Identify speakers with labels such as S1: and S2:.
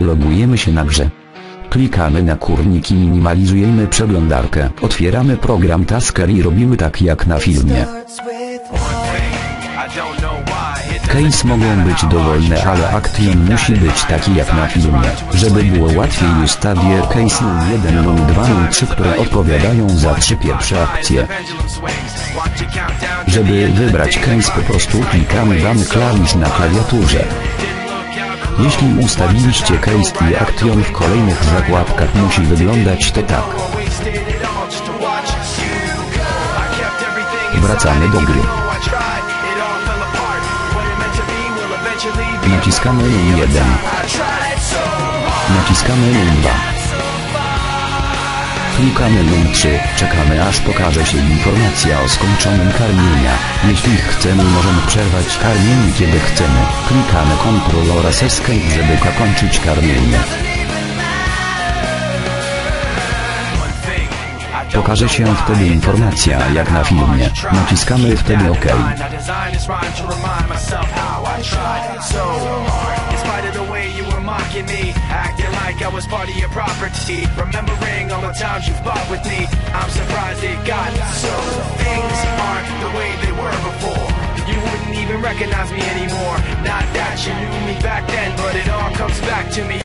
S1: Logujemy się na grze. Klikamy na kurnik i minimalizujemy przeglądarkę. Otwieramy program Tasker i robimy tak jak na filmie. Case mogą być dowolne, ale action musi być taki jak na filmie. Żeby było łatwiej ustawię case 01 lub 2 lub 3, które odpowiadają za trzy pierwsze akcje. Żeby wybrać case po prostu klikamy dany klawisz na klawiaturze. Jeśli ustawiliście case i action w kolejnych zakładkach musi wyglądać to tak. Wracamy do gry. Naciskamy L1. Naciskamy L2. Klikamy L3, czekamy aż pokaże się informacja o skończonym karmienia. Jeśli chcemy możemy przerwać karmienie kiedy chcemy. Klikamy Ctrl oraz Escape żeby zakończyć karmienie. Pokaże się wtedy informacja jak na filmie. Naciskamy wtedy OK.
S2: Acting like I was part of your property. Remembering all the times you fought with me I'm surprised it got so. Things aren't the way they were before. You wouldn't even recognize me anymore. Not that you knew me back then But it all comes back to me